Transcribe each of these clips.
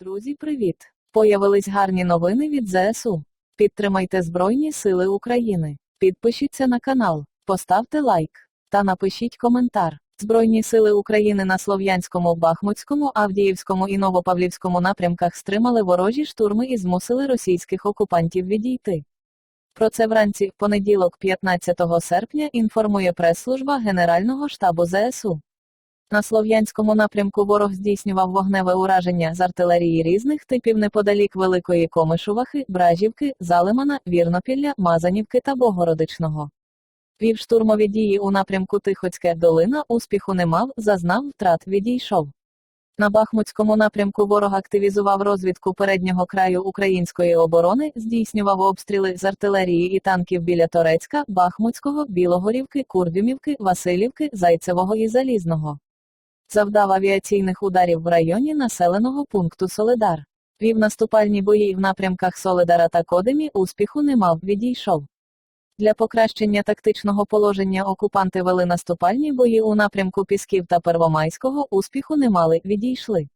Друзі, привіт! Появились гарні новини від ЗСУ. Підтримайте Збройні Сили України. Підпишіться на канал, поставте лайк та напишіть коментар. Збройні сили України на Слов'янському, Бахмутському, Авдіївському і Новопавлівському напрямках стримали ворожі штурми і змусили російських окупантів відійти. Про це вранці, в понеділок, 15 серпня, інформує прес-служба Генерального штабу ЗСУ. На Слов'янському напрямку ворог здійснював вогневе ураження з артилерії різних типів неподалік Великої Комишувахи, Бражівки, Залимана, Вірнопілля, Мазанівки та Богородичного. Вів штурмові дії у напрямку Тихоцьке долина, успіху не мав, зазнав втрат, відійшов. На Бахмутському напрямку ворог активізував розвідку переднього краю української оборони, здійснював обстріли з артилерії і танків біля Торецька, Бахмутського, Білогорівки, Курдюмівки, Васильівки, Зайцевого і Залізного. Завдав авіаційних ударів в районі населеного пункту Соледар. Вів наступальні бої в напрямках Соледара та Кодемі, успіху не мав, відійшов. Для покращення тактичного положення окупанти вели наступальні бої у напрямку Пісків та Первомайського, успіху не мали, відійшли.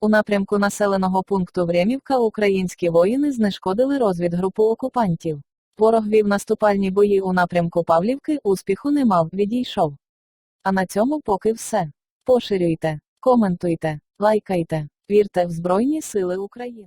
У напрямку населеного пункту Времівка українські воїни знешкодили розвідгрупу окупантів. Ворог вів наступальні бої у напрямку Павлівки, успіху не мав, відійшов. А на цьому поки все. Поширюйте, коментуйте, лайкайте, вірте в Збройні Сили України.